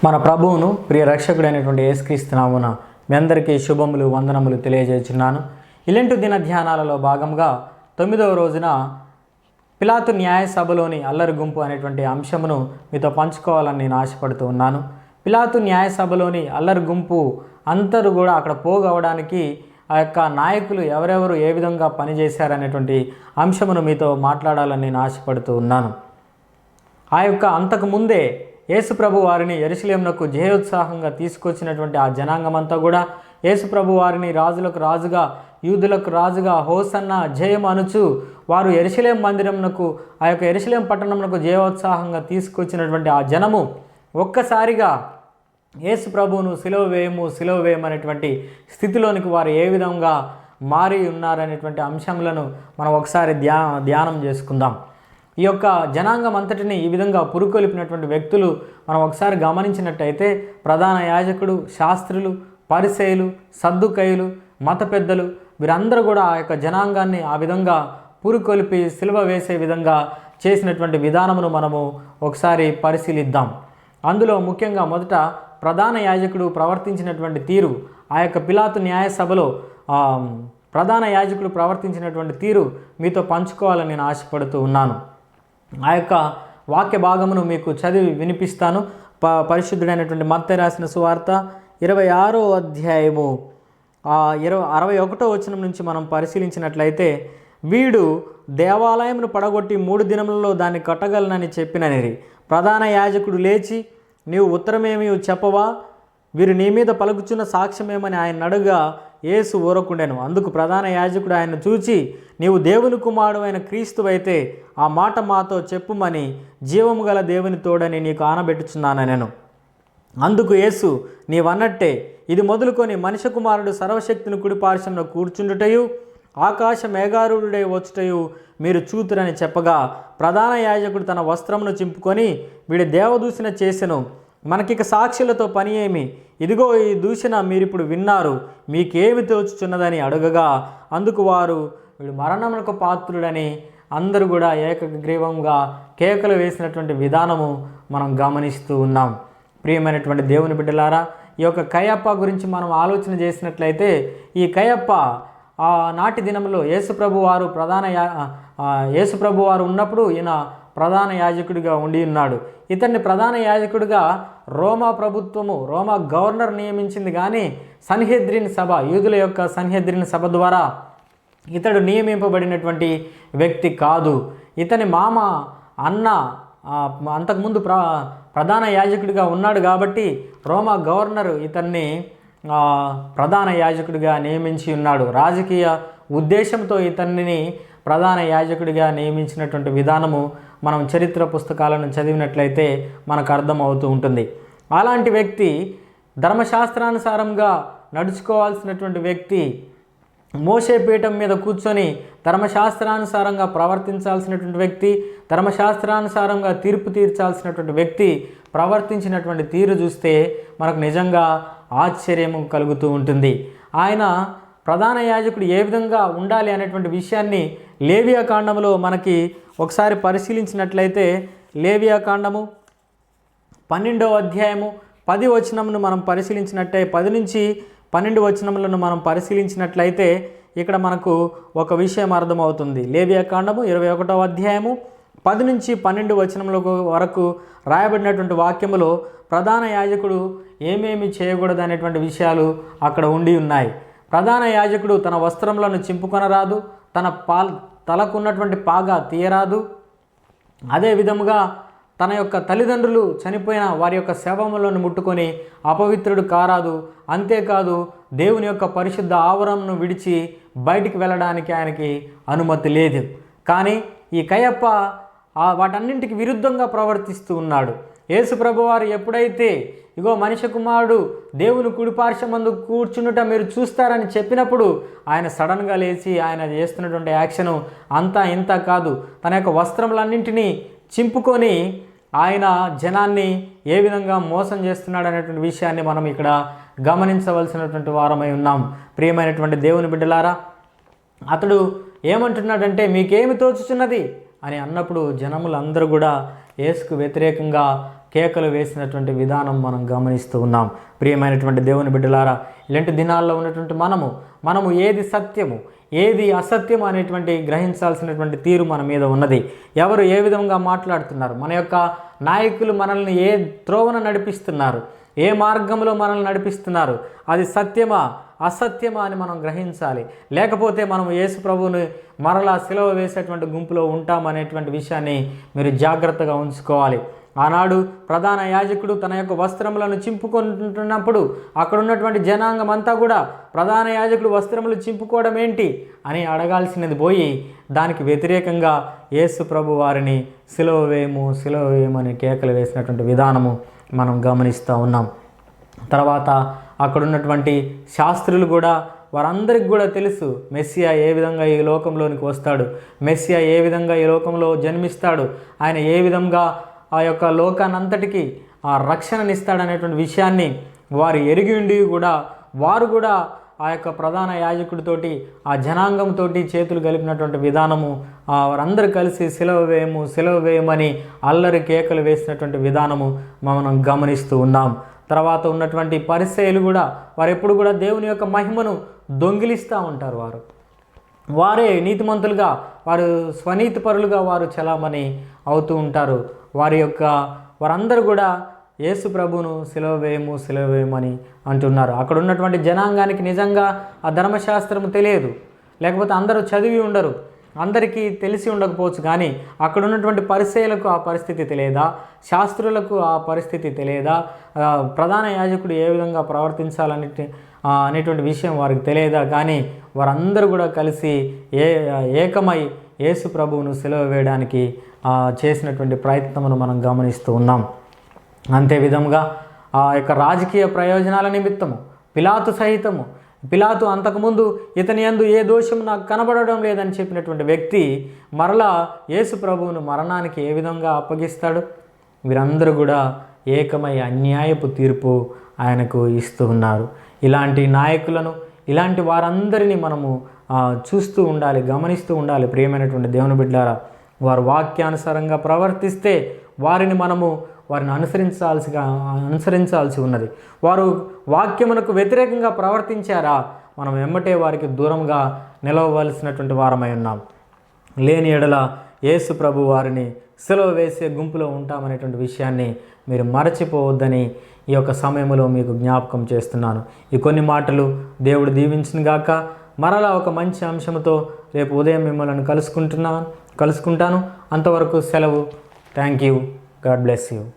మన ప్రభువును ప్రియ రక్షకుడైనటువంటి ఏసుక్రీస్తునామున మీ అందరికీ శుభములు వందనములు తెలియజేస్తున్నాను ఇలాంటి దిన ధ్యానాలలో భాగంగా తొమ్మిదవ రోజున పిలాతు న్యాయసభలోని అల్లరి గుంపు అనేటువంటి అంశమును మీతో పంచుకోవాలని నేను ఆశపడుతూ ఉన్నాను. పిలాతు న్యాయసభలోని అల్లరి గుంపు అందరూ కూడా అక్కడ పోగవడానికి ఆ యొక్క నాయకులు ఎవరెవరు ఏ విధంగా పనిచేశారనేటువంటి అంశమును మీతో మాట్లాడాలని నేను ఆశపడుతూ ఉన్నాను. ఆ యొక్క అంతకు ముందే యేసుప్రభు వారిని ఎరుసలేంనకు జయోత్సాహంగా తీసుకొచ్చినటువంటి ఆ జనాంగమంతా కూడా యేసుప్రభు వారిని రాజులకు రాజుగా యూదులకు రాజుగా హోసన్న జయం అనుచు వారు ఎరుసలేం మందిరంనకు ఆ యొక్క ఎరుసలేం పట్టణమునకు జయోత్సాహంగా తీసుకొచ్చినటువంటి ఆ జనము ఒక్కసారిగా యేసు ప్రభువును సిలువ వేయము సిలువ వేయమనేటువంటి స్థితిలోనికి వారు ఏ విధంగా మారి ఉన్నారనేటువంటి అంశములను మనం ఒకసారి ధ్యా ధ్యానం చేసుకుందాం. ఈ యొక్క జనాంగం అంతటిని ఈ విధంగా పురుకొలిపినటువంటి వ్యక్తులు మనం ఒకసారి గమనించినట్టయితే ప్రధాన యాజకుడు శాస్త్రులు పరిసేయులు సద్దుకయ్యులు మత పెద్దలు వీరందరూ కూడా ఆ యొక్క జనాంగాన్ని ఆ విధంగా పురుకొలిపి సిలువ వేసే విధంగా చేసినటువంటి విధానమును మనము ఒకసారి పరిశీలిద్దాం. అందులో ముఖ్యంగా మొదట ప్రధాన యాజకుడు ప్రవర్తించినటువంటి తీరు ఆ యొక్క పిలాతు న్యాయ సభలో ప్రధాన యాజకుడు ప్రవర్తించినటువంటి తీరు మీతో పంచుకోవాలని నేను ఆశపడుతూ ఉన్నాను. ఆ యొక్క వాక్య భాగమును మీకు చదివి వినిపిస్తాను. ప పరిశుద్ధుడైనటువంటి మత్త రాసిన సువార్త ఇరవై ఆరో అధ్యాయము ఇరవై అరవై ఒకటో వచనం నుంచి మనం పరిశీలించినట్లయితే వీడు దేవాలయమును పడగొట్టి మూడు దినములలో దాన్ని కట్టగలనని చెప్పిననిరి. ప్రధాన యాజకుడు లేచి నీవు ఉత్తరమేమి చెప్పవా? వీరు నీ మీద పలుకుచున్న సాక్ష్యమేమని ఆయన అడుగా యేసు ఊరకుండెను. అందుకు ప్రధాన యాజకుడు ఆయన చూచి నీవు దేవుని కుమారుడు అయిన క్రీస్తువైతే ఆ మాట మాతో చెప్పుమని జీవము గల దేవుని తోడని నీకు ఆనబెట్టుచున్నానెను అందుకు యేసు నీవన్నట్టే ఇది మొదలుకొని మనిషి కుమారుడు సర్వశక్తిని కుడిపార్శ్వంలో కూర్చుండుటయు ఆకాశ మేఘారుడై వచ్చుటయు మీరు చూతురని చెప్పగా ప్రధాన యాజకుడు తన వస్త్రమును చింపుకొని వీడి దేవదూషణ చేసెను. మనకిక సాక్షులతో పని ఏమి? ఇదిగో ఈ దూషణ మీరిప్పుడు విన్నారు మీకేమి తోచుచున్నదని అడగగా. అందుకు వారు వీడు మరణములకు పాత్రుడని అందరూ కూడా ఏకగ్రీవంగా కేకలు వేసినటువంటి విధానము మనం గమనిస్తూ ఉన్నాం. ప్రియమైనటువంటి దేవుని బిడ్డలారా ఈ యొక్క కయప్ప గురించి మనం ఆలోచన చేసినట్లయితే ఈ కయప్ప ఆ నాటి దినంలో యేసుప్రభు వారు ప్రధాన యేసుప్రభు వారు ఉన్నప్పుడు ఈయన ప్రధాన యాజకుడిగా ఉండి ఉన్నాడు. ఇతన్ని ప్రధాన యాజకుడిగా రోమా ప్రభుత్వము రోమా గవర్నర్ నియమించింది కానీ సన్హెద్రిన్ సభ యూదుల యొక్క సన్హెద్రిన్ సభ ద్వారా ఇతడు నియమింపబడినటువంటి వ్యక్తి కాదు. ఇతని మామ అన్న అంతకుముందు ప్ర ప్రధాన యాజకుడిగా ఉన్నాడు కాబట్టి రోమా గవర్నర్ ఇతన్ని ప్రధాన యాజకుడిగా నియమించి ఉన్నాడు. రాజకీయ ఉద్దేశంతో ఇతన్ని ప్రధాన యాజకుడిగా నియమించినటువంటి విధానము మనం చరిత్ర పుస్తకాలను చదివినట్లయితే మనకు అర్థమవుతూ ఉంటుంది. అలాంటి వ్యక్తి ధర్మశాస్త్రానుసారంగా నడుచుకోవాల్సినటువంటి వ్యక్తి మోసే పీఠం మీద కూర్చొని ధర్మశాస్త్రానుసారంగా ప్రవర్తించాల్సినటువంటి వ్యక్తి ధర్మశాస్త్రానుసారంగా తీర్పు తీర్చాల్సినటువంటి వ్యక్తి ప్రవర్తించినటువంటి తీరు చూస్తే మనకు నిజంగా ఆశ్చర్యం కలుగుతూ ఉంటుంది. ఆయన ప్రధాన యాజకుడు ఏ విధంగా ఉండాలి అనేటువంటి విషయాన్ని లేవియా కాండములో మనకి ఒకసారి పరిశీలించినట్లయితే లేవియా కాండము పన్నెండవ అధ్యాయము పది వచనమును మనం పరిశీలించినట్టే పది నుంచి పన్నెండు వచనములను మనం పరిశీలించినట్లయితే ఇక్కడ మనకు ఒక విషయం అర్థమవుతుంది. లేవియా కాండము ఇరవై ఒకటవ అధ్యాయము పది నుంచి పన్నెండు వచనముల వరకు రాయబడినటువంటి వాక్యములో ప్రధాన యాజకుడు ఏమేమి చేయకూడదు అనేటువంటి విషయాలు అక్కడ ఉండి ఉన్నాయి. ప్రధాన యాజకుడు తన వస్త్రములను చింపుకొనరాదు తన పాల్ తలకున్నటువంటి పాగా తీయరాదు. అదే విధముగా తన యొక్క తల్లిదండ్రులు చనిపోయిన వారి యొక్క శవములను ముట్టుకొని అపవిత్రుడు కారాదు. అంతేకాదు దేవుని యొక్క పరిశుద్ధ ఆవరణను విడిచి బయటికి వెళ్ళడానికి ఆయనకి అనుమతి లేదు. కానీ ఈ కయప్ప వాటన్నింటికి విరుద్ధంగా ప్రవర్తిస్తూ ఉన్నాడు. యేసుప్రభు ప్రభువారు ఎప్పుడైతే ఇగో మనిషి కుమారుడు దేవుని కుడిపార్శ్వమందు కూర్చుండుట మీరు చూస్తారని చెప్పినప్పుడు ఆయన సడన్గా లేచి ఆయన చేస్తున్నటువంటి యాక్షను అంతా ఇంత కాదు. తన యొక్క వస్త్రములన్నింటినీ చింపుకొని ఆయన జనాన్ని ఏ విధంగా మోసం చేస్తున్నాడు అనేటువంటి విషయాన్ని మనం ఇక్కడ గమనించవలసినటువంటి వారమై ఉన్నాం. ప్రియమైనటువంటి దేవుని బిడ్డలారా అతడు ఏమంటున్నాడంటే మీకేమి తోచుచున్నది? అని అన్నప్పుడు జనములందరూ కూడా యేసుకు వ్యతిరేకంగా కేకలు వేసినటువంటి విధానం మనం గమనిస్తూ ఉన్నాం. ప్రియమైనటువంటి దేవుని బిడ్డలారా ఇలాంటి దినాల్లో ఉన్నటువంటి మనము మనము ఏది సత్యము ఏది అసత్యం అనేటువంటి గ్రహించాల్సినటువంటి తీరు మన మీద ఉన్నది. ఎవరు ఏ విధంగా మాట్లాడుతున్నారు? మన యొక్క నాయకులు మనల్ని ఏ త్రోవన నడిపిస్తున్నారు? ఏ మార్గంలో మనల్ని నడిపిస్తున్నారు? అది సత్యమా అసత్యమా అని మనం గ్రహించాలి. లేకపోతే మనం యేసు ప్రభువుని మరలా సెలవు వేసేటువంటి గుంపులో ఉంటామనేటువంటి విషయాన్ని మీరు జాగ్రత్తగా ఉంచుకోవాలి. ఆనాడు ప్రధాన యాజకుడు తన యొక్క వస్త్రములను చింపుకుంటున్నప్పుడు అక్కడ ఉన్నటువంటి జనాంగం అంతా కూడా ప్రధాన యాజకుడు వస్త్రములు చింపుకోవడం ఏంటి అని అడగాల్సినది పోయి దానికి వ్యతిరేకంగా యేసు ప్రభు వారిని సిలువ వేయము సిలువ వేయము అని కేకలు వేసినటువంటి విధానము మనం గమనిస్తూ ఉన్నాం. తర్వాత అక్కడ ఉన్నటువంటి శాస్త్రులు కూడా వారందరికి కూడా తెలుసు మెస్సియా ఏ విధంగా ఈ లోకంలోనికి వస్తాడు మెస్సియా ఏ విధంగా ఈ లోకంలో జన్మిస్తాడు ఆయన ఏ విధంగా ఆ యొక్క లోకానంతటికి ఆ రక్షణనిస్తాడనేటువంటి విషయాన్ని వారు ఎరిగి ఉండి కూడా వారు కూడా ఆ యొక్క ప్రధాన యాజకుడితోటి ఆ జనాంగంతోటి చేతులు కలిపినటువంటి విధానము వారందరూ కలిసి సెలవు వేయము సెలవు వేయమని అల్లరి కేకలు వేసినటువంటి విధానము మనం గమనిస్తూ ఉన్నాం. తర్వాత ఉన్నటువంటి పరిచయలు కూడా వారు ఎప్పుడు కూడా దేవుని యొక్క మహిమను దొంగిలిస్తూ ఉంటారు వారు. వారే నీతిమంతులుగా వారు స్వనీతిపరులుగా వారు చలామణి అవుతూ ఉంటారు. వారి యొక్క వారందరూ కూడా యేసు ప్రభును సిలవేయము సిలవేయమని అంటున్నారు. అక్కడ ఉన్నటువంటి జనాంగానికి నిజంగా ఆ ధర్మశాస్త్రము తెలియదు. లేకపోతే అందరూ చదివి ఉండరు. అందరికీ తెలిసి ఉండకపోవచ్చు కానీ అక్కడ ఉన్నటువంటి పరిచయలకు ఆ పరిస్థితి తెలియదా? శాస్త్రులకు ఆ పరిస్థితి తెలియదా? ప్రధాన యాజకుడు ఏ విధంగా ప్రవర్తించాలని అనేటువంటి విషయం వారికి తెలియదా? కానీ వారందరూ కూడా కలిసి ఏ ఏకమై యేసు ప్రభువును సెలవు వేయడానికి చేసినటువంటి ప్రయత్నమును మనం గమనిస్తూ ఉన్నాం. అంతే విధముగా ఆ యొక్క రాజకీయ ప్రయోజనాల నిమిత్తము పిలాతు సహితము పిలాతు అంతకుముందు ఇతని యందు ఏ దోషం నాకు కనబడడం లేదని చెప్పినటువంటి వ్యక్తి మరలా యేసు ప్రభువును మరణానికి ఏ విధంగా అప్పగిస్తాడు? వీరందరూ కూడా ఏకమై అన్యాయపు తీర్పు ఆయనకు ఇస్తూ ఉన్నారు. ఇలాంటి నాయకులను ఇలాంటి వారందరినీ మనము చూస్తూ ఉండాలి గమనిస్తూ ఉండాలి. ప్రియమైనటువంటి దేవుని బిడ్డారా వారు వాక్యానుసారంగా ప్రవర్తిస్తే వారిని మనము వారిని అనుసరించాల్సిగా అనుసరించాల్సి ఉన్నది. వారు వాక్యమునకు వ్యతిరేకంగా ప్రవర్తించారా? మనం వెంబటే వారికి దూరంగా నిలవవలసినటువంటి వారమై ఉన్నాం. లేని ఎడల యేసు ప్రభు వారిని సెలవు వేసే గుంపులో ఉంటామనేటువంటి విషయాన్ని మీరు మరచిపోవద్దని ఈ యొక్క సమయంలో మీకు జ్ఞాపకం చేస్తున్నాను. ఈ కొన్ని మాటలు దేవుడు దీవించిన గాక మరలా ఒక మంచి అంశంతో రేపు ఉదయం మిమ్మల్ని కలుసుకుంటున్నాను కలుసుకుంటాను. అంతవరకు సెలవు. Thank you. God bless you.